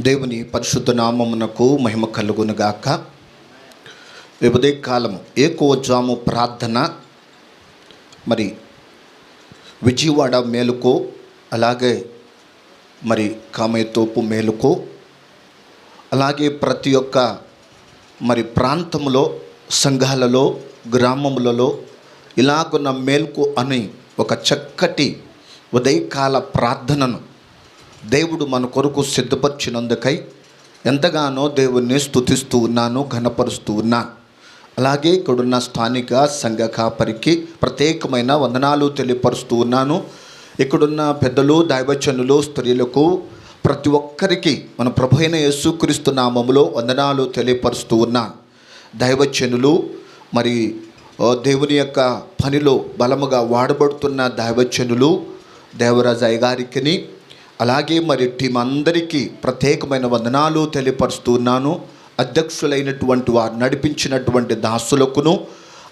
దేవుని పరిశుద్ధ నామమునకు మహిమ కలుగునుగాక. ఉదయ కాలము ఏకోజాము ప్రార్థన మరి విజయవాడ మేలుకో అలాగే మరి కామయతోపు మేలుకో అలాగే ప్రతి ఒక్క మరి ప్రాంతంలో సంఘాలలో గ్రామములలో ఇలాగున్న మేల్కు అని ఒక చక్కటి ఉదయకాల ప్రార్థనను దేవుడు మన కొరకు సిద్ధపరిచినందుకై ఎంతగానో దేవుణ్ణి స్తుతిస్తూ ఉన్నాను ఘనపరుస్తూ ఉన్నాను. అలాగే ఇక్కడున్న స్థానిక సంఘ కాపరికి ప్రత్యేకమైన వందనాలు తెలియపరుస్తూ ఉన్నాను. ఇక్కడున్న పెద్దలు దైవచనులు స్త్రీలకు ప్రతి ఒక్కరికి మన ప్రభు అయిన యేసుక్రీస్తు నామములో వందనాలు తెలియపరుస్తూ ఉన్నాను. దైవచనులు మరి దేవుని యొక్క పనిలో బలముగా వాడబడుతున్న దైవచనులు దేవరాజు అయ్యగారికిని అలాగే మరి టీం అందరికీ ప్రత్యేకమైన వందనాలు తెలియపరుస్తున్నాను. అధ్యక్షులైనటువంటి వారు నడిపించినటువంటి దాసులకును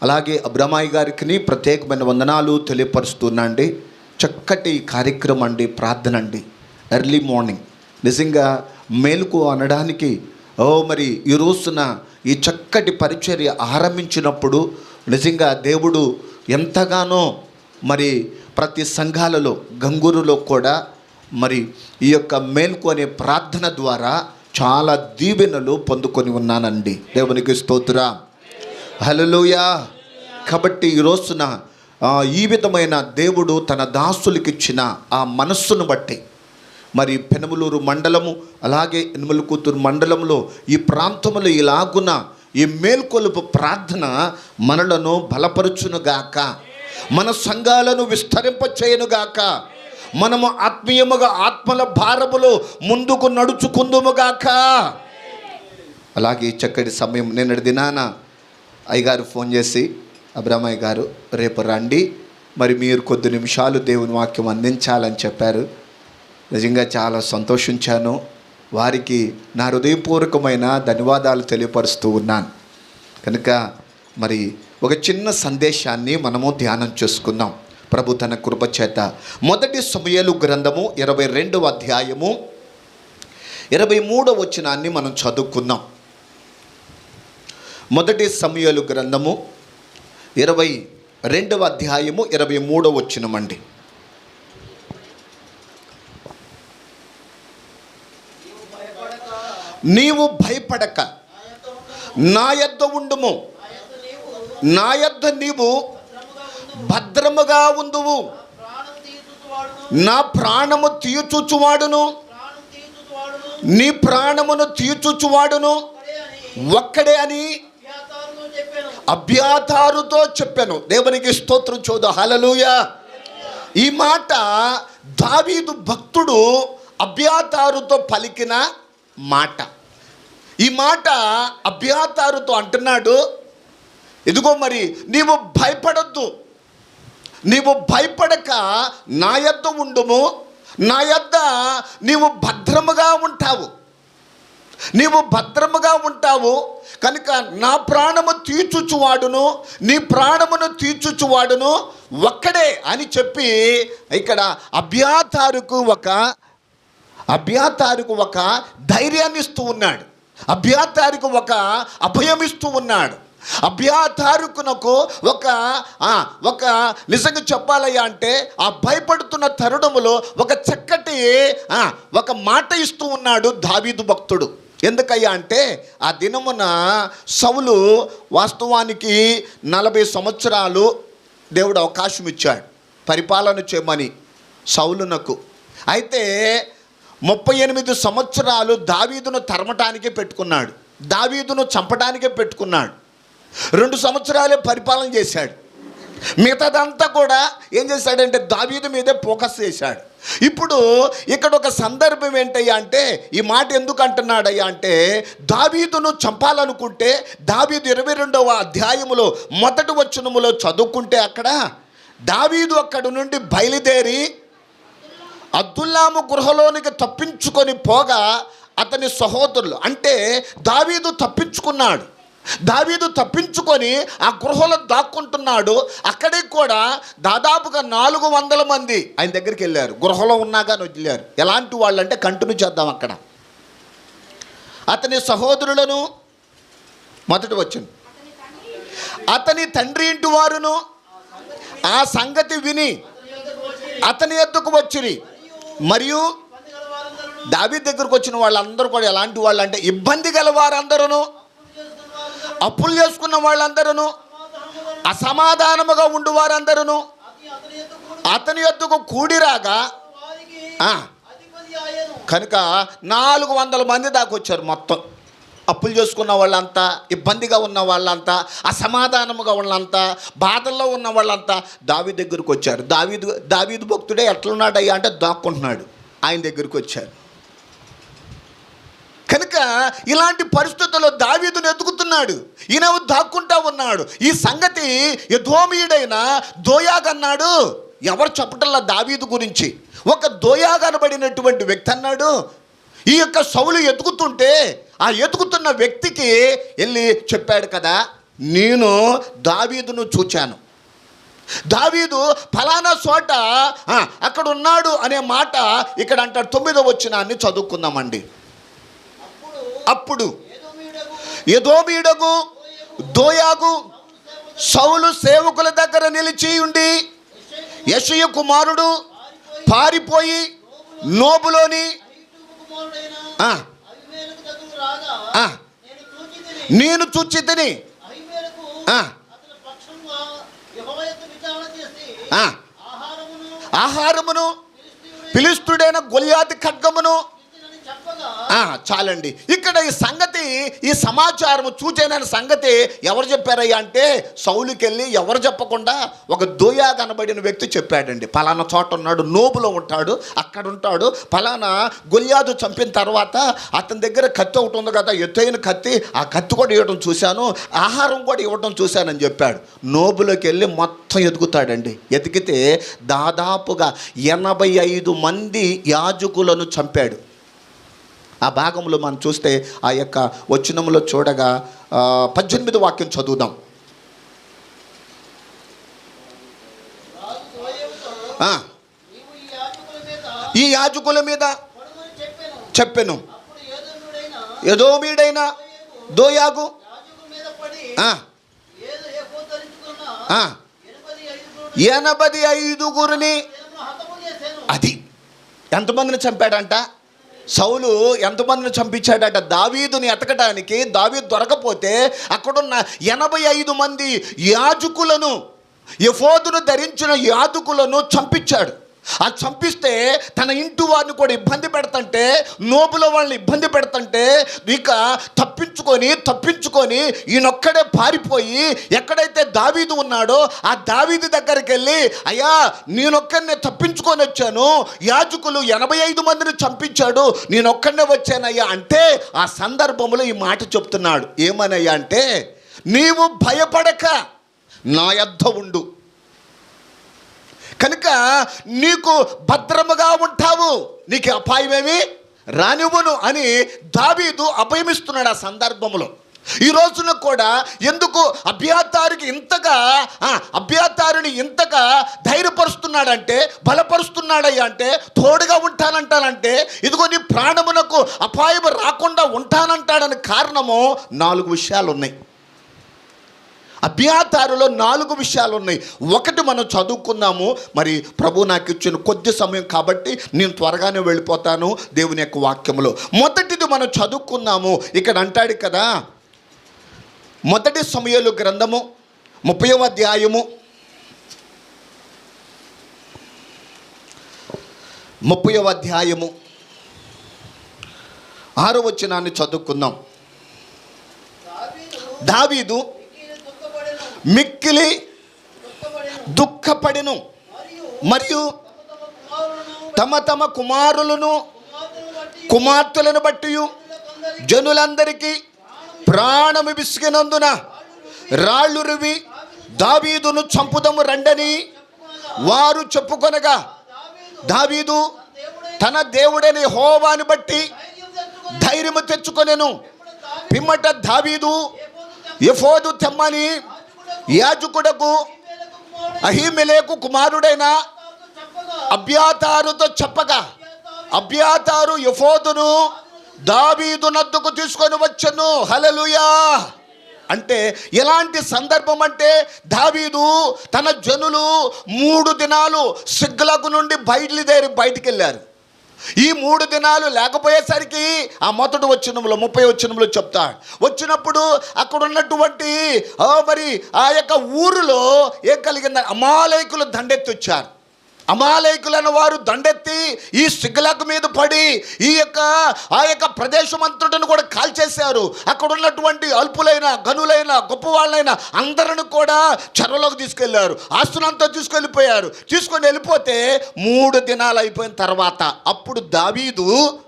అలాగే అబ్రమాయి గారికి ప్రత్యేకమైన వందనాలు తెలియపరుస్తున్నాండి చక్కటి కార్యక్రమం అండి ప్రార్థన అండి ఎర్లీ మార్నింగ్. నిజంగా మేలుకు అనడానికి ఓ మరి ఈ రోజున ఈ చక్కటి పరిచర్య ఆరంభించినప్పుడు నిజంగా దేవుడు ఎంతగానో మరి ప్రతి సంఘాలలో గంగూరులో కూడా మరి ఈ యొక్క మేల్కు అనే ప్రార్థన ద్వారా చాలా దీవెనలు పొందుకొని ఉన్నానండి. దేవునికి స్తోత్ర. హలలుయా కాబట్టి ఈ రోజున ఈ విధమైన దేవుడు తన దాసులకిచ్చిన ఆ మనస్సును బట్టి మరి పెనమలూరు మండలము అలాగే ఎనుమలకూతురు మండలంలో ఈ ప్రాంతంలో ఇలాగున ఈ మేల్కొలుపు ప్రార్థన మనలను బలపరుచునుగాక మన సంఘాలను విస్తరింపచేయునుగాక మనము ఆత్మీయముగా ఆత్మల భారములో ముందుకు నడుచుకుందుముగాక. అలాగే చక్కటి సమయం నిన్నటి దినాన అయ్యగారు ఫోన్ చేసి అబ్రహ్మయ్య గారు రేపు రండి. మరి మీరు కొద్ది నిమిషాలు దేవుని వాక్యం అందించాలని చెప్పారు. నిజంగా చాలా సంతోషించాను. వారికి నా హృదయపూర్వకమైన ధన్యవాదాలు తెలియపరుస్తూ ఉన్నాను. కనుక మరి ఒక చిన్న సందేశాన్ని మనము ధ్యానం చేసుకుందాం. ప్రభు తన కృపచేత మొదటి సమయలు గ్రంథము ఇరవై రెండవ అధ్యాయము ఇరవై మూడవ వచనాన్ని మనం చదువుకుందాం. మొదటి సమయలు గ్రంథము ఇరవై రెండవ అధ్యాయము ఇరవై మూడవ వచనమండి నీవు భయపడక. నా యొద్ద ఉండుము. నా యొద్ద నీవు భద్రముగా ఉందువు. నా ప్రాణము తీయచూచువాడును. నీ ప్రాణమును తీర్చుచువాడును ఒక్కడే అని అభ్యాతారుతో చెప్పాను. దేవునికి స్తోత్రం చూద్దాం. హలలుయ ఈ మాట దావీదు భక్తుడు అభ్యాతారుతో పలికిన మాట. ఈ మాట అభ్యాతారుతో అంటున్నాడు. ఇదిగో మరి నీవు భయపడొద్దు. నీవు భయపడక నా యొద్ద ఉండుము. నా యొద్ద నీవు భద్రముగా ఉంటావు. నీవు భద్రముగా ఉంటావు. కనుక నా ప్రాణము తీర్చుచువాడును. నీ ప్రాణమును తీర్చుచువాడును. ఒక్కడే అని చెప్పి ఇక్కడ అభ్యాతారుకు ఒక అభ్యాతారుకు ఒక ధైర్యాన్ని ఇస్తూ ఉన్నాడు. అభ్యాతారుకు ఒక అభయమిస్తూ ఉన్నాడు. అభ్యాతారుకునకు ఒక ఒక నిజంగా చెప్పాలయ్యా అంటే ఆ భయపడుతున్న తరుణములో ఒక చక్కటి ఒక మాట ఇస్తూ ఉన్నాడు దావీదు భక్తుడు. ఎందుకయ్యా అంటే ఆ దినమున సవులు వాస్తవానికి నలభై సంవత్సరాలు దేవుడు అవకాశం ఇచ్చాడు. పరిపాలన చేయమని సౌలునకు అయితే ముప్పై ఎనిమిది సంవత్సరాలు దావీదును తరమటానికే పెట్టుకున్నాడు. దావీదును చంపడానికే పెట్టుకున్నాడు. రెండు సంవత్సరాలే పరిపాలన చేశాడు. మిగతాదంతా కూడా ఏం చేశాడంటే దావీదు మీదే ఫోకస్ చేశాడు. ఇప్పుడు ఇక్కడ ఒక సందర్భం ఏంటయ్యా అంటే ఈ మాట ఎందుకు అంటున్నాడయ్యా అంటే దావీదును చంపాలనుకుంటే దావీదు ఇరవై రెండవ అధ్యాయములో మొదటి వచనములో చదువుకుంటే అక్కడ దావీదు అక్కడి నుండి బయలుదేరి అబ్దుల్లాము గృహలోనికి తప్పించుకొని పోగా అతని సహోదరులు అంటే దావీదు తప్పించుకున్నాడు. దావీదు తప్పించుకొని ఆ గృహలో దాక్కుంటున్నాడు. అక్కడికి కూడా దాదాపుగా నాలుగు వందల మంది ఆయన దగ్గరికి వెళ్ళారు. గృహలో ఉన్నా కానీ వదిలేరు. ఎలాంటి వాళ్ళు అంటే కంటిన్యూ చేద్దాం అక్కడ. అతని సహోదరులను మొదటి వచ్చింది అతని తండ్రి ఇంటి వారును? ఆ సంగతి విని అతని ఎద్దుకు వచ్చిరి. మరియు దావీ దగ్గరకు వచ్చిన వాళ్ళందరూ కూడా ఎలాంటి వాళ్ళు అంటే ఇబ్బంది గల వారందరూ అప్పులు చేసుకున్న వాళ్ళందరూ అసమాధానముగా ఉండు వారందరూ అతని ఎద్దుకు కూడిరాగా కనుక నాలుగు వందల మంది దాకా వచ్చారు మొత్తం. అప్పులు చేసుకున్న వాళ్ళంతా ఇబ్బందిగా ఉన్న వాళ్ళంతా అసమాధానముగా వాళ్ళంతా బాధల్లో ఉన్న వాళ్ళంతా దావి దగ్గరకు వచ్చారు. దావీదు దావీదు భక్తుడే ఎట్లున్నాడయ్యా అంటే దాక్కుంటున్నాడు. ఆయన దగ్గరికి వచ్చారు. కనుక ఇలాంటి పరిస్థితుల్లో దావీదును ఎదుగుతున్నాడు. ఈయన దాక్కుంటా ఉన్నాడు. ఈ సంగతి యధోమీయుడైన దోయాగన్నాడు ఎవరు చెప్పటల్లా దావీదు గురించి? ఒక దోయాగనబడినటువంటి వ్యక్తి అన్నాడు. ఈ యొక్క సౌలు ఎదుగుతుంటే ఆ ఎదుగుతున్న వ్యక్తికి వెళ్ళి చెప్పాడు కదా నేను దావీదును చూచాను. దావీదు ఫలానా చోట అక్కడ ఉన్నాడు అనే మాట ఇక్కడ అంటాడు. తొమ్మిదో వచ్చినాన్ని చదువుకుందామండి. అప్పుడు ఎదోమీడగు దోయాగు సౌలు సేవకుల దగ్గర నిలిచి ఉండి యశయ కుమారుడు పారిపోయి నోబులోని నేను చూచి తిని ఆహారమును పిలుస్తుడైన గొలియాతి ఖడ్గమును చాలండి. ఇక్కడ ఈ సంగతి ఈ సమాచారం చూచేనైన సంగతి ఎవరు చెప్పారయ్యా అంటే సౌలుకి వెళ్ళి ఎవరు చెప్పకుండా ఒక దోయా కనబడిన వ్యక్తి చెప్పాడండి. పలానా చోట ఉన్నాడు నోబులో ఉంటాడు అక్కడ ఉంటాడు. పలానా గొలియాదు చంపిన తర్వాత అతని దగ్గర కత్తి ఒకటి ఉంది కదా ఎత్తైన కత్తి ఆ కత్తి కూడా ఇవ్వడం చూశాను ఆహారం కూడా ఇవ్వడం చూశానని చెప్పాడు. నోబులోకి వెళ్ళి మొత్తం ఎదుగుతాడండి. ఎతికితే దాదాపుగా ఎనభై ఐదు మంది యాజకులను చంపాడు. ఆ భాగంలో మనం చూస్తే ఆ యొక్క వచనంలో చూడగా పద్దెనిమిది వాక్యం చదువుదాం. ఈ యాజకుల మీద చెప్పెను. మీడైనా దోయాగు. ఎనభై ఐదుగురిని అది ఎంతమందిని చంపాడంట? సౌలు ఎంతమందిని చంపించాడట? దావీదుని ఎతకడానికి దావీదు దొరకపోతే అక్కడున్న ఎనభై ఐదు మంది యాజకులను యఫోదును ధరించిన యాజకులను చంపించాడు. ఆ చంపిస్తే తన ఇంటి వారిని కూడా ఇబ్బంది పెడతంటే నోబుల వాళ్ళని ఇబ్బంది పెడతంటే ఇక తప్పించుకొని తప్పించుకొని ఈయనొక్కడే పారిపోయి ఎక్కడైతే దావీదు ఉన్నాడో ఆ దావీది దగ్గరికి వెళ్ళి అయ్యా నేనొక్కడినే తప్పించుకొని వచ్చాను. యాజకులు ఎనభై ఐదు మందిని చంపించాడు. నేనొక్కడనే వచ్చానయ్యా. అంటే ఆ సందర్భంలో ఈ మాట చెప్తున్నాడు. ఏమనయ్యా అంటే నీవు భయపడక. నా యొద్ద ఉండు. కనుక నీకు భద్రముగా ఉంటావు. నీకు అపాయమేమి? రానివ్వను అని దావీదు అభయమిస్తున్నాడు ఆ సందర్భంలో ఈ రోజున కూడా ఎందుకు అభ్యాతారికి ఇంతగా ఆ, అభ్యాతారిని ఇంతగా ధైర్యపరుస్తున్నాడంటే బలపరుస్తున్నాడయ్యా అంటే తోడుగా ఉంటానంటానంటే ఇదిగో నీ ప్రాణమునకు అపాయం రాకుండా ఉంటానంటాడని కారణము నాలుగు విషయాలు ఉన్నాయి అభ్యాతారులో నాలుగు విషయాలు ఉన్నాయి. ఒకటి మనం చదువుకున్నాము మరి ప్రభు నాకు ఇచ్చిన కొద్ది సమయం కాబట్టి నేను త్వరగానే వెళ్ళిపోతాను దేవుని యొక్క వాక్యములో. మొదటిది మనం చదువుకున్నాము ఇక్కడ అంటాడు కదా మొదటి సమయంలో గ్రంథము ముప్పై అధ్యాయము ముప్పై అధ్యాయము ఆరో వచ్చినాన్ని చదువుకుందాం. దావీదు మిక్కిలి దుఃఖపడిను. మరియు తమ తమ కుమారులను కుమార్తెలను బట్టి జనులందరికీ ప్రాణము విసిగినందున రాళ్ళు రువి దావీదును చంపుదము రండని వారు చెప్పుకొనగా దావీదు తన దేవుడని హోవాని బట్టి ధైర్యము తెచ్చుకొనెను. పిమ్మట దావీదు ఎఫోదు తెమ్మని యాజకుడకు అహిమెలేకు కుమారుడైన అభ్యాతారుతో చెప్పగా అభ్యాతారు యఫోదును దావీదు నద్దుకు తీసుకొని వచ్చను. హలలుయా అంటే ఎలాంటి సందర్భం అంటే దావీదు తన జనులు మూడు దినాలు సిగ్గులకు నుండి బయలుదేరి బయటికి వెళ్ళారు ఈ మూడు దినాలు లేకపోయేసరికి ఆ మొదటి వచ్చినములో ముప్పై వచ్చినములో చెప్తాడు వచ్చినప్పుడు అక్కడ ఉన్నటువంటి ఆ మరి ఆ యొక్క ఊరిలో ఏం కలిగిందని అమాలయకులు దండెత్తి వచ్చారు వారు దండెత్తి ఈ సిగ్గులకు మీద పడి ఈ యొక్క ఆ యొక్క ప్రదేశం అంతటిని కూడా కాల్చేశారు. అక్కడ ఉన్నటువంటి అల్పులైన గనులైన గొప్పవాళ్ళైన అందరిని కూడా చెరలోకి తీసుకెళ్ళారు. ఆస్తులంతా తీసుకెళ్ళిపోయారు. తీసుకొని వెళ్ళిపోతే మూడు దినాలు అయిపోయిన తర్వాత అప్పుడు దావీదు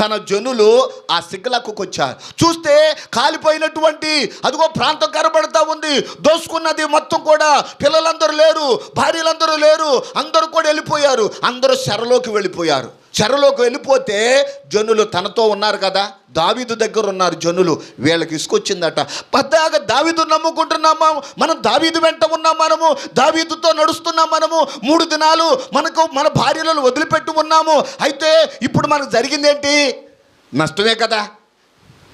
తన జనులు ఆ సిగ్గులకు వచ్చారు చూస్తే కాలిపోయినటువంటి అదిగో ప్రాంతం కనబడతా ఉంది. దోసుకున్నది మొత్తం కూడా పిల్లలందరూ లేరు భార్యలందరూ లేరు అందరూ కూడా వెళ్ళిపోయారు. అందరూ శరలోకి వెళ్ళిపోయారు. చెరలోకి వెళ్ళిపోతే జనులు తనతో ఉన్నారు కదా. దావిదు దగ్గర ఉన్నారు జనులు. వీళ్ళకి ఇసుకొచ్చిందట. పద్దాగా దావిదు నమ్ముకుంటున్నామా మనం. దావీదు వెంట ఉన్నాం మనము. దావీదుతో నడుస్తున్నాం మనము. మూడు దినాలు మనకు మన భార్యలను వదిలిపెట్టి ఉన్నాము. అయితే ఇప్పుడు మనకు జరిగింది ఏంటి నష్టమే కదా.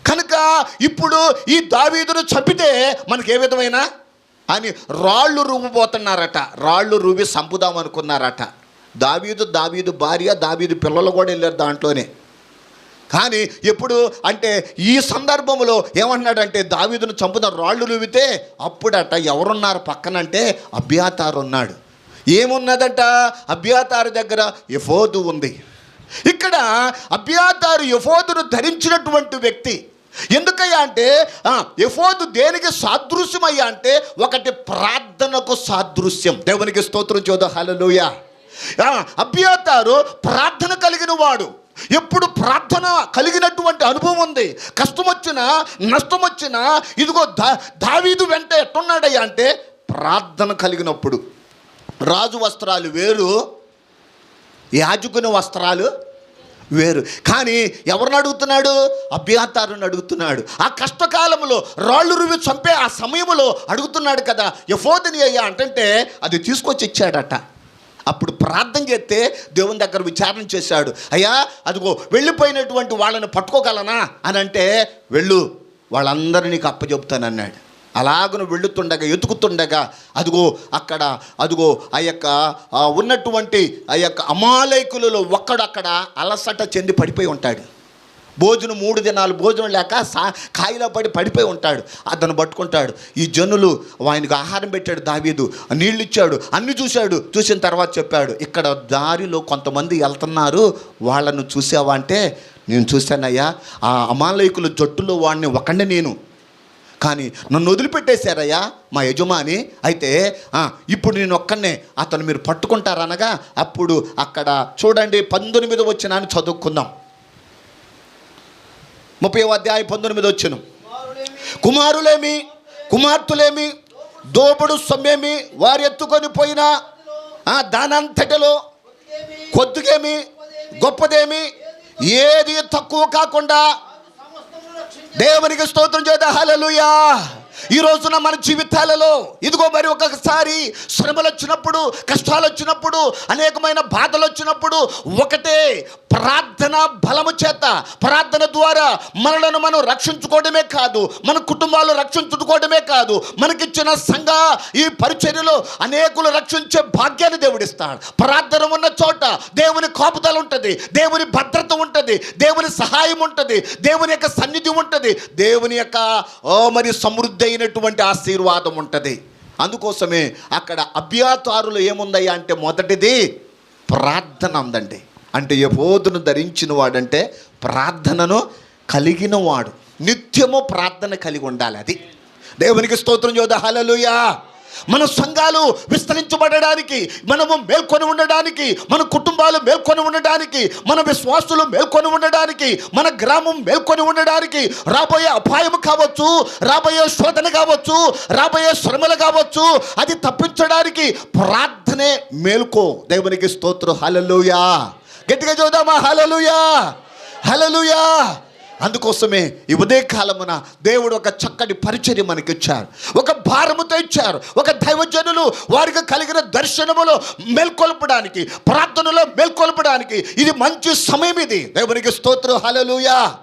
కనుక ఇప్పుడు ఈ దావీదును చంపితే మనకి ఏ విధమైన? అని రాళ్ళు రూబిపోతున్నారట రాళ్ళు రూబి చంపుదాం అనుకున్నారట. దావీదు దావీదు భార్య దావీదు పిల్లలు కూడా వెళ్ళారు దాంట్లోనే. కానీ ఎప్పుడు అంటే ఈ సందర్భంలో ఏమన్నాడంటే దావీదును చంపుదాం రాళ్ళు నువ్వితే అప్పుడట ఎవరున్నారు పక్కనంటే అభ్యాతారు ఉన్నాడు. ఏమున్నదట? అభ్యాతారు దగ్గర ఎఫోదు ఉంది. ఇక్కడ అభ్యాతారు యఫోదును ధరించినటువంటి వ్యక్తి ఎందుకయ్యా అంటే యఫోదు దేనికి సాదృశ్యమయ్యా అంటే ఒకటి ప్రార్థనకు సాదృశ్యం. దేవునికి స్తోత్రం చూద్దాం. హలలుయా అభ్యతారు ప్రార్థన కలిగిన వాడు ఎప్పుడు ప్రార్థన కలిగినటువంటి అనుభవం ఉంది. కష్టం వచ్చినా నష్టం వచ్చినా ఇదిగో దా దావీదు వెంట ఎట్టున్నాడయ్యా అంటే ప్రార్థన కలిగినప్పుడు. రాజు వస్త్రాలు వేరు యాజకుని వస్త్రాలు వేరు. కానీ ఎవరిని అడుగుతున్నాడు? అభ్యాతారుని అడుగుతున్నాడు. ఆ కష్టకాలంలో రాళ్ళు రువి చంపే ఆ సమయంలో అడుగుతున్నాడు కదా ఎఫోదని అయ్యా అంటే అది తీసుకొచ్చి ఇచ్చాడట. అప్పుడు ప్రార్థన చేస్తే దేవుని దగ్గర విచారణ చేశాడు. అయ్యా అదిగో వెళ్ళిపోయినటువంటి వాళ్ళని పట్టుకోగలనా? అని అంటే వెళ్ళు వాళ్ళందరినీ నీకు అప్పచెప్తానన్నాడు అలాగను వెళుతుండగా ఎతుకుతుండగా అదిగో అక్కడ అదిగో ఆ యొక్క ఉన్నటువంటి ఆ యొక్క అమాలయకులలో ఒక్కడక్కడ అలసట చెంది పడిపోయి ఉంటాడు. భోజనం మూడు దినాలు భోజనం లేక సా కాయిలో పడి పడిపోయి ఉంటాడు. అతను పట్టుకుంటాడు. ఈ జనులు ఆయనకు ఆహారం పెట్టాడు దావీదు. నీళ్ళు ఇచ్చాడు. అన్ని చూశాడు. చూసిన తర్వాత చెప్పాడు ఇక్కడ దారిలో కొంతమంది వెళ్తున్నారు. వాళ్ళను చూసావా అంటే నేను చూశానయ్యా. ఆ అమాలయకుల జట్టులో వాడిని ఒకండి నేను. కానీ నన్ను వదిలిపెట్టేశారయ్యా మా యజమాని. అయితే ఇప్పుడు నేను ఒక్కనే అతను మీరు పట్టుకుంటారనగా అప్పుడు అక్కడ చూడండి పంతొమ్మిది వచ్చిన అని చదువుకుందాం. ముప్పై అధ్యాయం పంతొమ్మిది వచ్చును. కుమారులేమి కుమార్తెలేమి దోపుడు సొమ్మేమి వారు ఎత్తుకొని పోయిన ఆ దానంతటిలో కొద్దుకేమి గొప్పదేమి ఏది తక్కువ కాకుండా దేవునికి స్తోత్రం చేత హలలుయా ఈ రోజున మన జీవితాలలో ఇదిగో మరి ఒక్కొక్కసారి శ్రమలు వచ్చినప్పుడు కష్టాలు వచ్చినప్పుడు అనేకమైన బాధలు వచ్చినప్పుడు ఒకటే ప్రార్థన బలము చేత ప్రార్థన ద్వారా మనలను మనం రక్షించుకోవడమే కాదు మన కుటుంబాలు రక్షించుకోవడమే కాదు మనకిచ్చిన సంఘ ఈ పరిచర్యలో అనేకులు రక్షించే భాగ్యాన్ని దేవుడిస్తాడు. ప్రార్థన ఉన్న చోట దేవుని కాపుదల ఉంటుంది దేవుని భద్రత ఉంటుంది దేవుని సహాయం ఉంటుంది దేవుని యొక్క సన్నిధి ఉంటుంది దేవుని యొక్క ఓ మరి సమృద్ధి అయినటువంటి ఆశీర్వాదం ఉంటుంది. అందుకోసమే అక్కడ అభ్యాతారులు ఏముందయ్యా అంటే మొదటిది ప్రార్థన ఉందండి. అంటే యహోదును ధరించిన వాడంటే ప్రార్థనను కలిగిన వాడు నిత్యము ప్రార్థన కలిగి ఉండాలి అది. దేవునికి స్తోత్రం చూద్దా హలలుయా మన సంఘాలు విస్తరించబడడానికి మనము మేల్కొని ఉండడానికి మన కుటుంబాలు మేల్కొని ఉండడానికి మన విశ్వాసులు మేల్కొని ఉండడానికి మన గ్రామం మేల్కొని ఉండడానికి రాబోయే అపాయం కావచ్చు రాబోయే శోధన కావచ్చు రాబోయే శ్రమలు కావచ్చు అది తప్పించడానికి ప్రార్థనే మేల్కో. దేవునికి స్తోత్రం. హలలుయా గట్టిగా చూద్దామా హలలుయా హలలుయా అందుకోసమే ఈ ఉదయ కాలమున దేవుడు ఒక చక్కటి పరిచర్య మనకి ఇచ్చారు. ఒక భారముతో ఇచ్చారు. ఒక దైవజనులు వారికి కలిగిన దర్శనములో మేల్కొల్పడానికి ప్రార్థనలో మేల్కొల్పడానికి ఇది మంచి సమయం ఇది. దేవునికి స్తోత్రం. హలలుయా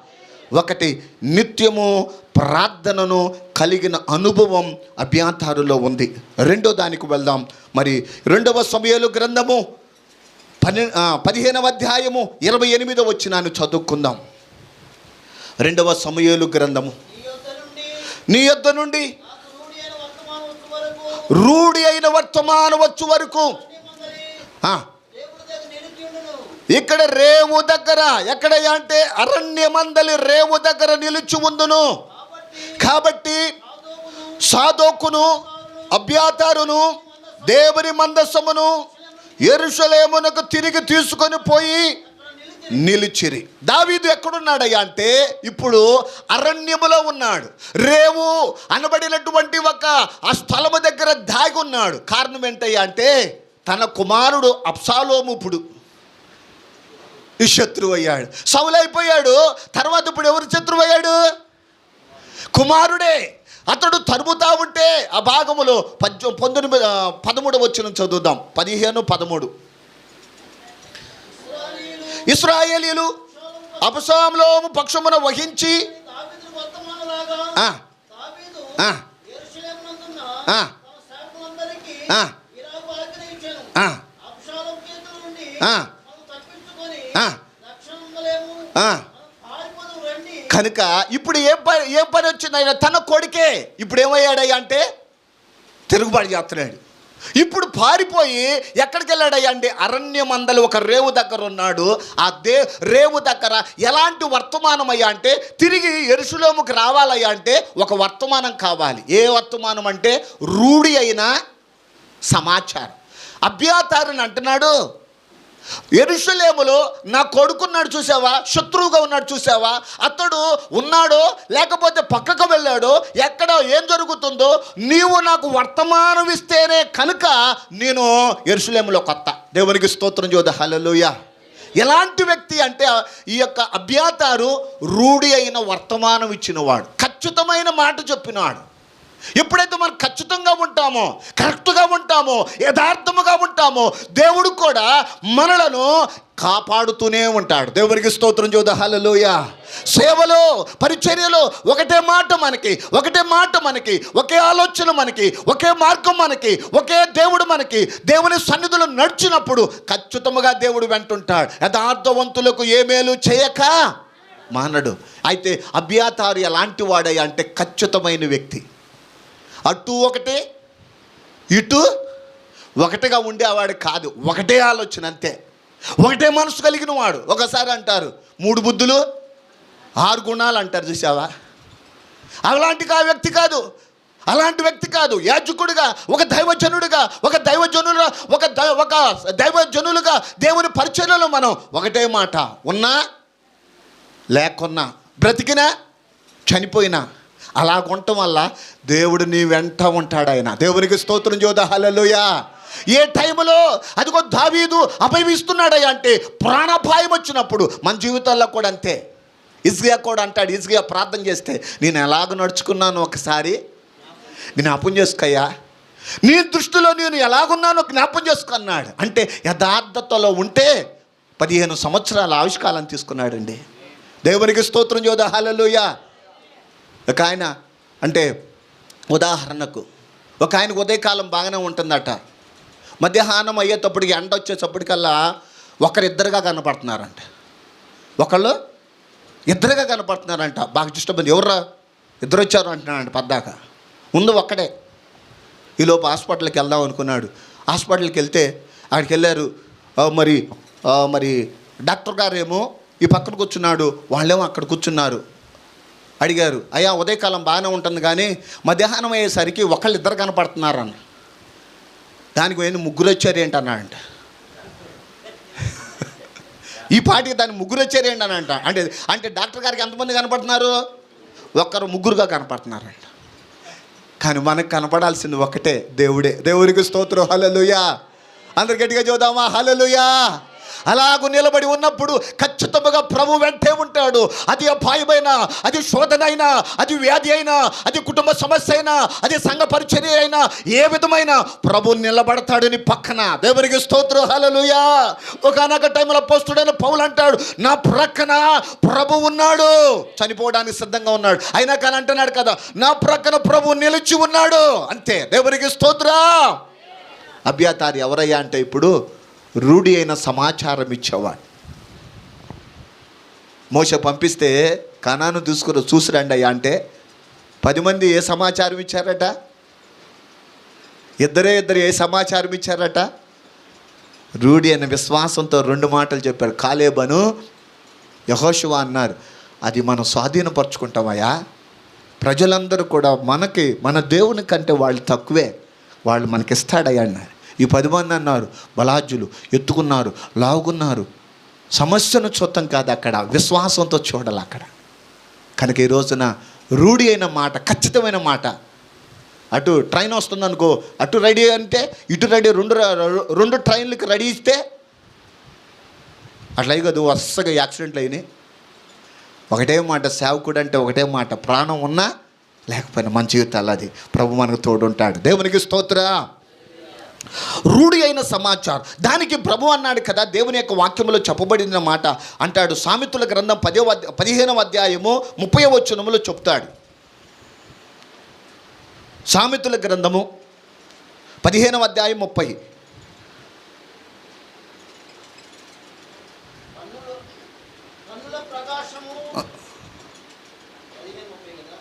ఒకటి నిత్యము ప్రార్థనను కలిగిన అనుభవం అభ్యంతారులో ఉంది. రెండో దానికి వెళ్దాం. మరి రెండవ సమయాలు గ్రంథము పని పదిహేనవ అధ్యాయము ఇరవై ఎనిమిదో వచ్చినాను చదువుకుందాం. రెండవ సమయలు గ్రంథము. నీ యొద్ద నుండి రూఢి అయిన వర్తమానం వచ్చు వరకు. ఇక్కడ రేవు దగ్గర ఎక్కడ అంటే అరణ్యమందలి రేవు దగ్గర నిలిచి ఉందును. కాబట్టి సాధోకును అభ్యాతారును దేవుని మందస్సమును ఎరుషలేమునకు తిరిగి తీసుకొని పోయి నిలిచిరి. దావీదు ఎక్కడున్నాడయ్యా అంటే ఇప్పుడు అరణ్యములో ఉన్నాడు. రేవు అనబడినటువంటి ఒక ఆ స్థలము దగ్గర దాగి ఉన్నాడు. కారణం ఏంటయ్యా అంటే తన కుమారుడు అప్సాలోము ఇప్పుడు ఈ శత్రువు అయ్యాడు. సౌలైపోయాడు తర్వాత ఇప్పుడు ఎవరు శత్రువు అయ్యాడు? కుమారుడే. అతడు తరుముతా ఉంటే ఆ భాగములో పద్య పంతొమ్మిది పదమూడు వచ్చిన చదువుదాం. పదిహేను పదమూడు. ఇస్రాయేలీలు అపసాంలోము పక్షమున వహించి కనుక ఇప్పుడు ఏం పని ఏం పని వచ్చింది ఆయన తన కొడుకే. ఇప్పుడు ఏమయ్యాడయ్యా అంటే తిరుగుబాటు చేస్తున్నాడు. ఇప్పుడు పారిపోయి ఎక్కడికి వెళ్ళాడయ్యండి అంటే అరణ్యమందలు ఒక రేవు దగ్గర ఉన్నాడు. ఆ దే రేవు దగ్గర ఎలాంటి వర్తమానం అయ్యా అంటే తిరిగి ఎరుసులోముకి రావాలయ్యా అంటే ఒక వర్తమానం కావాలి. ఏ వర్తమానం అంటే రూఢి అయిన సమాచారం. అభ్యాతారుని అంటున్నాడు. ఎరుషలేములో నా కొడుకున్నాడు చూసావా శత్రువుగా ఉన్నాడు చూసావా అతడు ఉన్నాడో లేకపోతే పక్కకు వెళ్ళాడో ఎక్కడ ఏం జరుగుతుందో నీవు నాకు వర్తమానం ఇస్తేనే కనుక నేను ఎరుషలేములో కొత్త. దేవునికి స్తోత్రం చూద హలలుయ ఎలాంటి వ్యక్తి అంటే ఈ యొక్క అభ్యాతారు రూఢి అయిన వర్తమానం ఇచ్చినవాడు. ఖచ్చితమైన మాట చెప్పినాడు. ఎప్పుడైతే మనం ఖచ్చితంగా ఉంటామో కరెక్ట్గా ఉంటామో యథార్థముగా ఉంటామో దేవుడు కూడా మనలను కాపాడుతూనే ఉంటాడు. దేవునికి స్తోత్రం చూద సేవలో పరిచర్యలో ఒకటే మాట మనకి ఒకటే మాట మనకి ఒకే ఆలోచన మనకి ఒకే మార్గం మనకి ఒకే దేవుడు మనకి దేవుని సన్నిధిలో నడిచినప్పుడు ఖచ్చితంగా దేవుడు వెంటుంటాడు. యథార్థవంతులకు ఏ మేలు చేయక మానడు. అయితే అభ్యాతారు ఎలాంటి వాడయ్యా అంటే ఖచ్చితమైన వ్యక్తి. అటు ఒకటే ఇటు ఒకటిగా ఉండేవాడు కాదు. ఒకటే ఆలోచన అంతే. ఒకటే మనసు కలిగిన వాడు. ఒకసారి అంటారు మూడు బుద్ధులు ఆరు గుణాలు అంటారు చూసావా అలాంటి ఆ వ్యక్తి కాదు. అలాంటి వ్యక్తి కాదు. యాజకుడిగా ఒక దైవజనుడిగా ఒక దైవజనులుగా ఒక దై ఒక దైవజనులుగా దేవుని పరిచర్యలో మనం ఒకటే మాట ఉన్నా లేకున్నా బ్రతికినా చనిపోయినా అలా ఉండటం వల్ల దేవుడు నీ వెంట ఉంటాడు ఆయన. దేవునికి స్తోత్రం చూద హల్లెలూయా. ఏ టైంలో అదిగో దావీదు అభయమిస్తున్నాడయ్యా అంటే ప్రాణాపాయం వచ్చినప్పుడు మన జీవితాల్లో కూడా అంతే. ఈజీగా కూడా అంటాడు ఈజీగా ప్రార్థన చేస్తే నేను ఎలాగ నడుచుకున్నాను ఒకసారి? జ్ఞాపం చేసుకోయ్యా. నీ దృష్టిలో నేను ఎలాగున్నానో జ్ఞాపం చేసుకున్నాడు. అంటే యథార్థతలో ఉంటే పదిహేను సంవత్సరాల ఆవిష్కాలం తీసుకున్నాడండి. దేవునికి స్తోత్రం చూద హల్లెలూయా. ఒక ఆయన అంటే ఉదాహరణకు ఒక ఆయనకు ఉదయకాలం బాగానే ఉంటుందట. మధ్యాహ్నం అయ్యేటప్పటికి ఎండ వచ్చేటప్పటికల్లా ఒకరిద్దరుగా కనపడుతున్నారంట. ఒకళ్ళు ఇద్దరుగా కనపడుతున్నారంట. బాగా డిస్టర్బెన్స్ ఎవర్రా? ఇద్దరు వచ్చారు అంటున్నాడంట పద్దాక. ముందు ఒక్కడే. ఈలోపు హాస్పిటల్కి వెళ్దాం అనుకున్నాడు. హాస్పిటల్కి వెళ్తే అక్కడికి వెళ్ళారు. మరి మరి డాక్టర్ గారేమో ఈ పక్కన కూర్చున్నాడు. వాళ్ళేమో అక్కడ కూర్చున్నారు. అడిగారు అయ్యా ఉదయకాలం బాగానే ఉంటుంది కానీ మధ్యాహ్నం అయ్యేసరికి ఒకళ్ళు ఇద్దరు కనపడుతున్నారన్న దానికి పోయిన ముగ్గురు వచ్చారు ఏంటి? అన్నాడంట. ఈ పాటికి దాని ముగ్గురు వచ్చారు ఏంటి? అని అంట అంటే అంటే డాక్టర్ గారికి ఎంతమంది కనపడుతున్నారు? ఒక్కరు ముగ్గురుగా కనపడుతున్నారంట. కానీ మనకు కనపడాల్సింది ఒకటే దేవుడే. దేవుడికి స్తోత్రం. హలలుయా అందరు గట్టిగా చూద్దామా హలలుయా అలాగూ నిలబడి ఉన్నప్పుడు ఖచ్చితంగా ప్రభు వెంటే ఉంటాడు. అది అపాయమైనా అది శోధన అయినా అది వ్యాధి అయినా అది కుటుంబ సమస్య అయినా అది సంఘ పరిచర్య అయినా ఏ విధమైన ప్రభు నిలబడతాడని పక్కన. దేవునికి స్తోత్రం. హల్లెలూయా. ఒకనొక టైంలో పోస్తుడైన పౌలు అంటాడు నా ప్రక్కన ప్రభు ఉన్నాడు. చనిపోవడానికి సిద్ధంగా ఉన్నాడు. అయినా కానీ అంటున్నాడు కదా నా ప్రక్కన ప్రభు నిలిచి ఉన్నాడు. అంతే. దేవునికి స్తోత్ర. అభ్యాతారి ఎవరయ్యా అంటే ఇప్పుడు రూఢి అయిన సమాచారం ఇచ్చేవాడు. మోస పంపిస్తే కణాను తీసుకుని చూసిరండి అయ్యా అంటే పది మంది ఏ సమాచారం ఇచ్చారట? ఇద్దరే ఇద్దరు ఏ సమాచారం ఇచ్చారట? రూఢి అయిన విశ్వాసంతో రెండు మాటలు చెప్పారు. కాలేబను యహోశివ అన్నారు అది మనం స్వాధీనపరచుకుంటామయ్యా. ప్రజలందరూ కూడా మనకి మన దేవుని కంటే వాళ్ళు తక్కువే. వాళ్ళు మనకిస్తాడయ్యా అన్నారు. ఈ పది మంది అన్నారు బలాజ్యులు ఎత్తుకున్నారు లావుకున్నారు సమస్యను చూద్దాం కాదు అక్కడ విశ్వాసంతో చూడాలి అక్కడ. కనుక ఈ రోజున రూఢి అయిన మాట ఖచ్చితమైన మాట. అటు ట్రైన్ వస్తుంది అనుకో అటు రెడీ అంటే ఇటు రెడీ రెండు రెండు ట్రైన్లకు రెడీ ఇస్తే అట్లా కాదు వరుసగా యాక్సిడెంట్లు అయినాయి. ఒకటే మాట సేవకుడు అంటే ఒకటే మాట ప్రాణం ఉన్నా లేకపోయినా మన జీవితాలు అది. ప్రభు మనకు తోడుంటాడు. దేవునికి స్తోత్ర. రూఢి అయిన సమాచారం. దానికి ప్రభు అన్నాడు కదా దేవుని యొక్క వాక్యములో చెప్పబడిన మాట అంటాడు. సామెతుల గ్రంథం పదో పదిహేనవ అధ్యాయము ముప్పై వచనములో చెప్తాడు. సామెతుల గ్రంథము పదిహేనవ అధ్యాయం ముప్పై?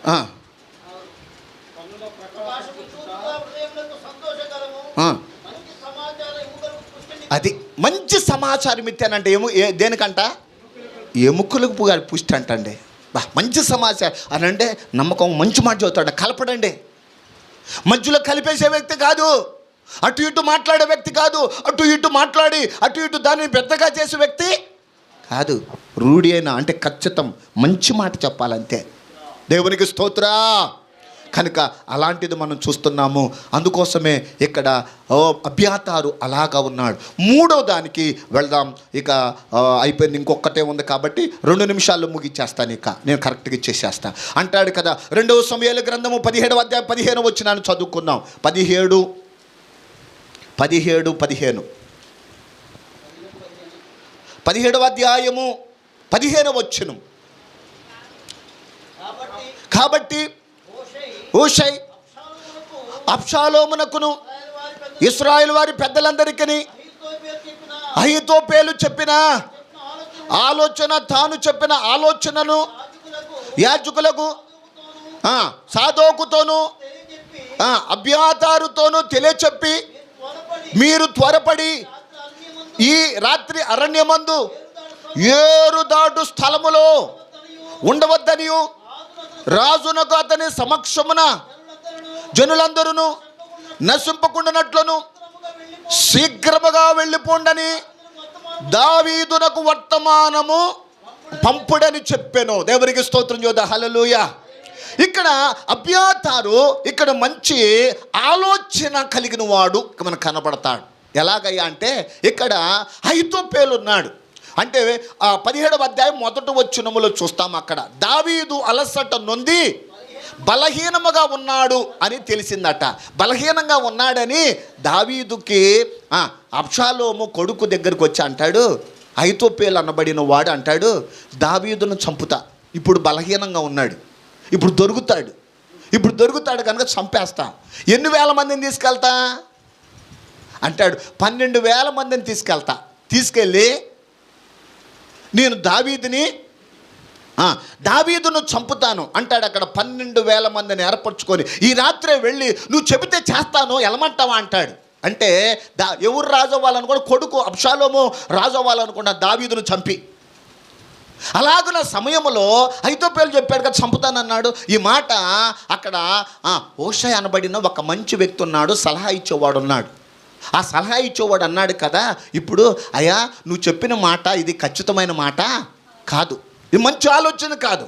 ఆ, కన్నుల ప్రకాశము చూపుగా హృదయములకు సంతోషకరము ఆ. మంచి సమాచారం ఎముకలకు పుష్టిని అది మంచి సమాచారం ఇచ్చానంటే ఏము ఏ దేనికంట? ఎముకలకు పుగా పుష్టి అంటండి బా మంచి సమాచారం. అని అంటే నమ్మకం మంచి మాట చదువుతాడు కలపడండి. మధ్యలో కలిపేసే వ్యక్తి కాదు. అటు ఇటు మాట్లాడే వ్యక్తి కాదు. అటు ఇటు మాట్లాడి అటు ఇటు దాన్ని పెద్దగా చేసే వ్యక్తి కాదు. రూఢి అయినా అంటే ఖచ్చితం మంచి మాట చెప్పాలంతే. దేవునికి స్తోత్రా. కనుక అలాంటిది మనం చూస్తున్నాము. అందుకోసమే ఇక్కడ ఓ అభ్యాతారు అలాగా ఉన్నాడు. మూడో దానికి వెళ్దాం. ఇక అయిపోయింది ఇంకొకటే ఉంది కాబట్టి రెండు నిమిషాల్లో ముగిచ్చేస్తాను ఇక. నేను కరెక్ట్గా ఇచ్చేసేస్తా. అంటాడు కదా రెండవ సమయాల గ్రంథము పదిహేడు అధ్యాయం పదిహేను వచ్చినాను చదువుకున్నాం పదిహేడు పదిహేడు పదిహేను. పదిహేడవ అధ్యాయము పదిహేను వచ్చును. కాబట్టి కాబట్టి ఊషై అప్షాలోమునకును ఇస్రాయిల్ వారి పెద్దలందరికీ అహితో పేలు చెప్పిన ఆలోచన తాను చెప్పిన ఆలోచనను యాజకులకు సాధోకుతోనూ అభ్యాతారుతోనూ తెలియచెప్పి మీరు త్వరపడి ఈ రాత్రి అరణ్యమందు ఏరుదాటు స్థలములో ఉండవద్దనియు రాజునకు అతని సమక్షమున జనులందరూ నశింపకుండానట్లను శీఘ్రముగా వెళ్ళిపోండని దావీదునకు వర్తమానము పంపుడని చెప్పాను. దేవునికి స్తోత్రం చూద్దా. హలలుయ ఇక్కడ అభ్యాతారు ఇక్కడ మంచి ఆలోచన కలిగిన వాడు మనకు కనబడతాడు ఎలాగయ్యా అంటే ఇక్కడ ఉన్నాడు అంటే ఆ పదిహేడవ అధ్యాయం మొదటి వచ్చినములో చూస్తాం అక్కడ. దావీదు అలసట నొంది బలహీనముగా ఉన్నాడు అని తెలిసిందట. బలహీనంగా ఉన్నాడని దావీదుకి అప్షాలోము కొడుకు దగ్గరికి వచ్చి అంటాడు ఐతోపేలు అనబడిన వాడు అంటాడు దావీదును చంపుతా. ఇప్పుడు బలహీనంగా ఉన్నాడు. ఇప్పుడు దొరుకుతాడు. ఇప్పుడు దొరుకుతాడు కనుక చంపేస్తా. ఎన్ని వేల మందిని తీసుకెళ్తా? అంటాడు పన్నెండు వేల మందిని తీసుకెళ్తా. తీసుకెళ్ళి నేను దావీదుని దావీదును చంపుతాను అంటాడు అక్కడ పన్నెండు వేల మందిని ఏర్పరచుకొని. ఈ రాత్రే వెళ్ళి నువ్వు చెబితే చేస్తాను ఎలమంటావా? అంటాడు. అంటే దా ఎవరు రాజు కూడా కొడుకు అప్షాలోము రాజవ్వాలనుకున్న దావీదును చంపి. అలాగున సమయంలో ఐతోపేలు చెప్పాడు కదా చంపుతానన్నాడు. ఈ మాట అక్కడ ఓష అనబడిన ఒక మంచి వ్యక్తి ఉన్నాడు సలహా ఇచ్చేవాడు ఉన్నాడు. ఆ సలహా ఇచ్చేవాడు అన్నాడు కదా ఇప్పుడు అయ్యా నువ్వు చెప్పిన మాట ఇది ఖచ్చితమైన మాట కాదు. ఇది మంచి ఆలోచన కాదు.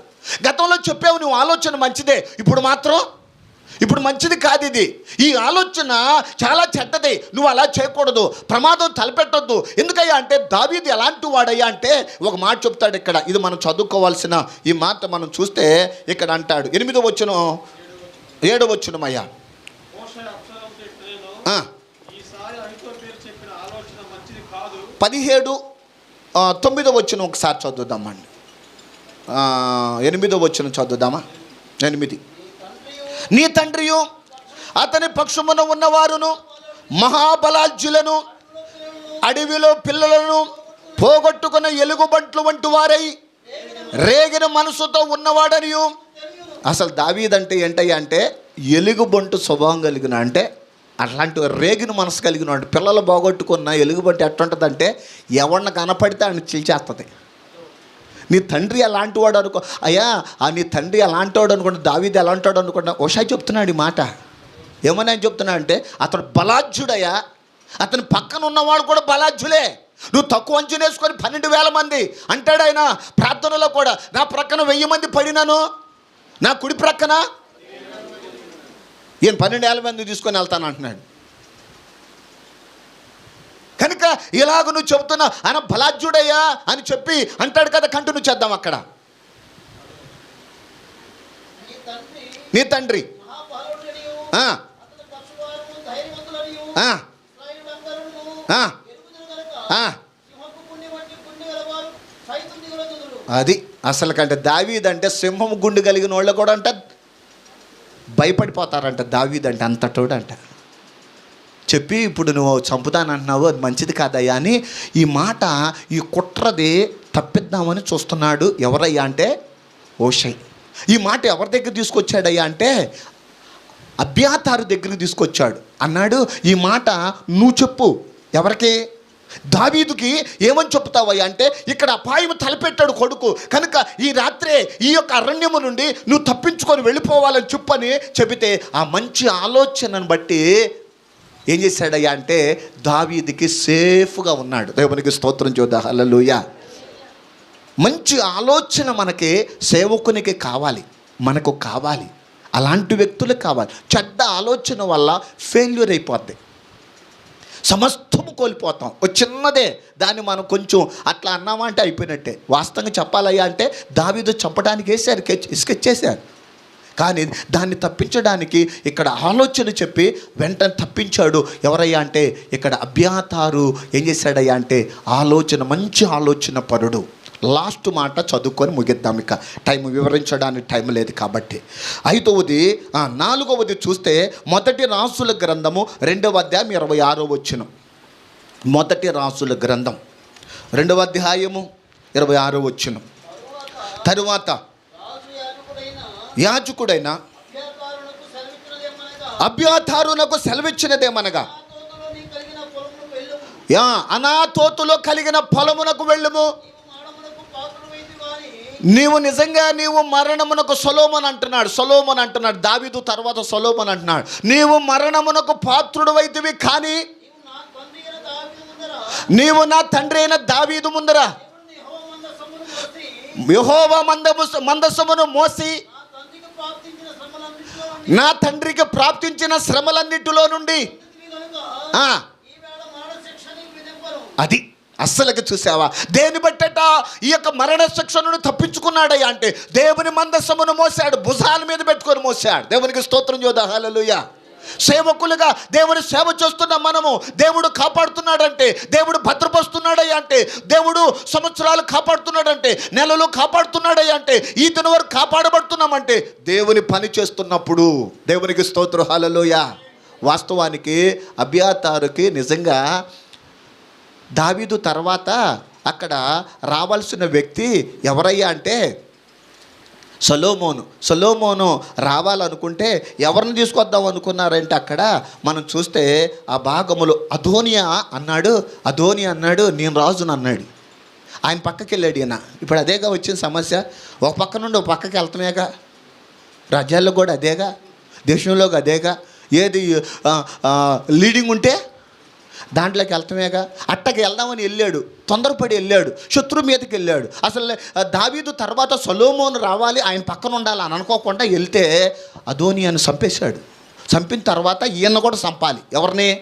గతంలో చెప్పావు నువ్వు ఆలోచన మంచిదే ఇప్పుడు మాత్రం ఇప్పుడు మంచిది కాదు ఇది. ఈ ఆలోచన చాలా చెడ్డది. నువ్వు అలా చేయకూడదు. ప్రమాదం తలపెట్టొద్దు. ఎందుకయ్యా అంటే దావీది ఎలాంటి వాడయ్యా అంటే ఒక మాట చెప్తాడు ఇక్కడ. ఇది మనం చదువుకోవాల్సిన ఈ మాట మనం చూస్తే ఇక్కడ అంటాడు. ఎనిమిదో వచ్చును ఏడో వచ్చును అయ్యా మోషే అబ్షాలోముతో ఇట్లనేను, ఆ, ఈసారి అహితోఫెలు చెప్పిన ఆలోచన మంచిది కాదు పదిహేడు తొమ్మిదో వచ్చిన ఒకసారి చదువుదామండి. ఎనిమిదో వచ్చిన చదువుదామా? ఎనిమిది. నీ తండ్రియు అతని పక్షమున ఉన్నవారును మహాబలాజ్యులను అడవిలో పిల్లలను పోగొట్టుకున్న ఎలుగుబంట్లు వంటి వారై రేగిన మనసుతో ఉన్నవాడనియు. అసలు దావీదంటే ఏంటయ్యా అంటే ఎలుగుబంటు స్వభావం కలిగిన అంటే అట్లాంటి రేగిన మనసు కలిగిన వాడు పిల్లలు బాగొట్టుకున్న ఎలుగుబంటి ఎట్టుంటుందంటే ఎవరిని కనపడితే ఆయన చిల్చేస్తుంది నీ తండ్రి ఎలాంటి వాడు అనుకో అయ్యా ఆ నీ తండ్రి ఎలాంటి వాడు అనుకుంటా దావీది ఎలాంటి వాడు అనుకుంటా ఓషాయి చెప్తున్నాడు ఈ మాట. ఏమని ఆయన చెప్తున్నా అంటే అతడు బలాజ్యుడయ్యా అతని పక్కన ఉన్నవాడు కూడా బలాజ్యులే నువ్వు తక్కువ అంచునేసుకొని వేసుకొని పన్నెండు వేల మంది అంటాడు ఆయన ప్రార్థనలో కూడా నా ప్రక్కన వెయ్యి మంది పడినాను. నా కుడి ప్రక్కన ఈయన పన్నెండు వేల మంది తీసుకొని వెళ్తాను అంటున్నాడు. కనుక ఇలాగ నువ్వు చెబుతున్నా ఆయన బలాజ్యుడయ్యా అని చెప్పి అంటాడు కదా కంటిన్యూ చేద్దాం అక్కడ. నీ తండ్రి. అది అసలు కంటే దావీదంటే సింహం గుండు కలిగిన వాళ్ళు కూడా అంట భయపడిపోతారంట. దావీదంటే అంతటోడంట చెప్పి ఇప్పుడు నువ్వు చంపుతానంటున్నావు అది మంచిది కాదయ్యా అని ఈ మాట ఈ కుట్రది తప్పిద్దామని చూస్తున్నాడు ఎవరయ్యా అంటే? ఓషై. ఈ మాట ఎవరి దగ్గర తీసుకొచ్చాడయ్యా అంటే? అభ్యాతారు దగ్గరికి తీసుకొచ్చాడు. అన్నాడు ఈ మాట నువ్వు చెప్పు. ఎవరికి? దావీదుకి ఏమని చెప్తావయ్యా అంటే ఇక్కడ అపాయం తలపెట్టాడు కొడుకు. కనుక ఈ రాత్రే ఈ యొక్క అరణ్యము నుండి నువ్వు తప్పించుకొని వెళ్ళిపోవాలని చెప్పని చెబితే ఆ మంచి ఆలోచనను బట్టి ఏం చేశాడయ్యా అంటే దావీదికి సేఫ్గా ఉన్నాడు. దేవునికి స్తోత్రం చూద్దా. హలలుయ మంచి ఆలోచన మనకి సేవకునికి కావాలి. మనకు కావాలి. అలాంటి వ్యక్తులకు కావాలి. చెడ్డ ఆలోచన వల్ల ఫెయిల్యూర్ అయిపోద్ది. సమస్తము కోల్పోతాం. ఒక చిన్నదే దాన్ని మనం కొంచెం అట్లా అన్నామంటే అయిపోయినట్టే. వాస్తవంగా చెప్పాలయ్యా అంటే దావీదు చంపడానికి వేశారు స్కెచ్ కానీ దాన్ని తప్పించడానికి ఇక్కడ ఆలోచన చెప్పి వెంటనే తప్పించాడు. ఎవరయ్యా అంటే ఇక్కడ అభ్యాతారు ఏం చేశాడయ్యా అంటే ఆలోచన మంచి ఆలోచన పరుడు. లాస్ట్ మాట చదువుకొని ముగిద్దాం ఇక. టైం వివరించడానికి టైం లేదు కాబట్టి. ఐదవది నాలుగవది చూస్తే మొదటి రాసుల గ్రంథము రెండవ అధ్యాయం ఇరవై ఆరో వచ్చిన. మొదటి రాసుల గ్రంథం రెండవ అధ్యాయము ఇరవై ఆరో వచ్చిన. తరువాత యాజకుడైన అభ్యాధారునకు సెలవిచ్చినదేమనగా, యా అనాతోతులో కలిగిన పొలమునకు వెళ్ళము. నీవు నిజంగా నీవు మరణమునకు సొలోమన్ అంటున్నాడు సొలోమన్ అంటున్నాడు దావిదు తర్వాత సొలోమన్ అంటున్నాడు. నీవు మరణమునకు పాత్రుడు వైతివి కానీ నీవు నా తండ్రి అయిన దావీదు ముందర యహోవ మందము మందసమును మోసి నా తండ్రికి ప్రాప్తించిన శ్రమలన్నిటిలో నుండి అది అస్సలకి చూసావా? దేని బట్టట? ఈ యొక్క మరణ శిక్షణను తప్పించుకున్నాడయ్యా అంటే దేవుని మందస్సమును మోసాడు భుజాల మీద పెట్టుకొని మోసాడు దేవునికి స్తోత్రం చూద్దా సేవకులుగా దేవుని సేవ చేస్తున్న మనము దేవుడు కాపాడుతున్నాడంటే దేవుడు భద్రపరుస్తున్నాడయ్యా అంటే దేవుడు సంవత్సరాలు కాపాడుతున్నాడంటే నెలలు కాపాడుతున్నాడయ్యా అంటే ఈ దిన వరకు కాపాడబడుతున్నామంటే దేవుని పని చేస్తున్నప్పుడు దేవునికి స్తోత్రం హాలలోయ వాస్తవానికి అభ్యాతారుకి నిజంగా దావీదు తర్వాత అక్కడ రావాల్సిన వ్యక్తి ఎవరయ్యా అంటే సొలోమోను. సొలోమోను రావాలనుకుంటే ఎవరిని తీసుకొద్దాం అనుకున్నారంటే అక్కడ మనం చూస్తే ఆ భాగములు అధోనియా అన్నాడు అధోనియా అన్నాడు నేను రాజును అన్నాడు. ఆయన పక్కకి వెళ్ళాడు ఈయన. ఇప్పుడు అదేగా వచ్చిన సమస్య? ఒక పక్క నుండి ఒక పక్కకి వెళ్తున్నాయిగా? రాజ్యాల్లో కూడా అదేగా? దేశంలో అదేగా? ఏది లీడింగ్ ఉంటే దాంట్లోకి వెళ్తామేగా? అట్టకి వెళ్దామని వెళ్ళాడు. తొందరపడి వెళ్ళాడు. శత్రు మీదకి వెళ్ళాడు. అసలు దావీదు తర్వాత సొలోమోను రావాలి ఆయన పక్కన ఉండాలి అని అనుకోకుండా వెళ్తే అదోని అని చంపేశాడు. చంపిన తర్వాత ఈయన కూడా చంపాలి. ఎవరిని?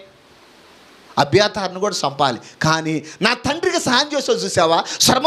అభ్యాతాన్ని కూడా చంపాలి. కానీ నా తండ్రికి సహాయం చేసో చూసావా? శ్రమ